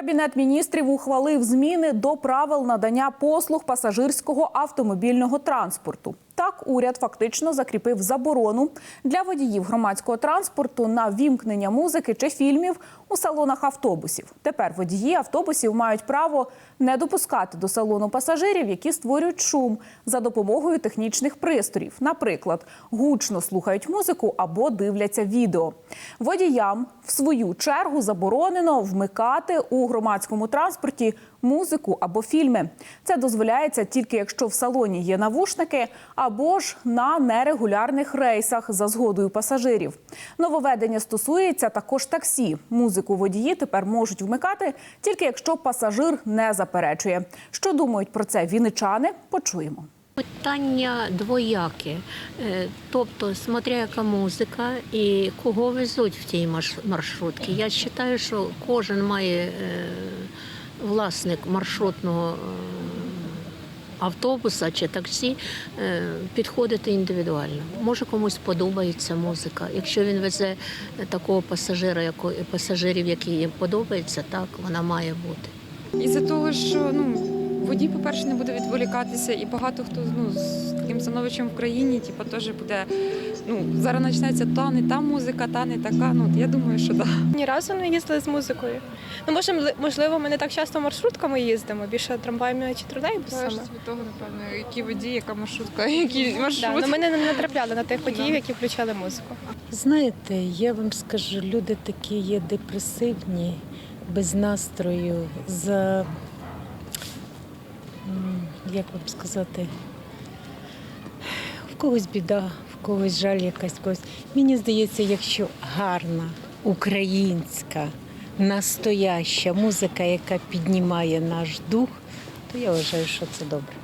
Кабінет міністрів ухвалив зміни до правил надання послуг пасажирського автомобільного транспорту. Уряд фактично закріпив заборону для водіїв громадського транспорту на вімкнення музики чи фільмів у салонах автобусів. Тепер водії автобусів мають право не допускати до салону пасажирів, які створюють шум за допомогою технічних пристроїв. Наприклад, гучно слухають музику або дивляться відео. Водіям в свою чергу заборонено вмикати у громадському транспорті музику або фільми. Це дозволяється тільки якщо в салоні є навушники або ж на нерегулярних рейсах за згодою пасажирів. Нововведення стосується також таксі. Музику водії тепер можуть вмикати тільки якщо пасажир не заперечує. Що думають про це віничани? Почуємо. Питання двояке, Е, тобто, смотря яка музика і кого везуть в тій марш- маршрутці. Я вважаю, що кожен має е, власник маршрутного е, автобуса чи таксі е, підходити індивідуально. Може комусь подобається музика. Якщо він везе такого пасажира, яко- пасажирів, які їм подобається, так вона має бути. І за того, що ну водій, по-перше, не буде відволікатися, і багато хто ну з таким становищем в країні, типу, теж буде. Ну зараз почнеться та не та музика, та не така. Ну я думаю, що так. Ні разу не їздили з музикою. Ну, може, можливо, ми не так часто маршрутками їздимо, більше трамваями чи тролейбусами. від того, напевно, які водії, яка маршрутка, які Да, ну, ми не натрапляли на тих водіїв, які включали музику. Знаєте, я вам скажу, люди такі є депресивні, без настрою, за як вам сказати, в когось біда, в когось жаль якась когось. Мені здається, якщо гарна, українська, настояща музика, яка піднімає наш дух, то я вважаю, що це добре.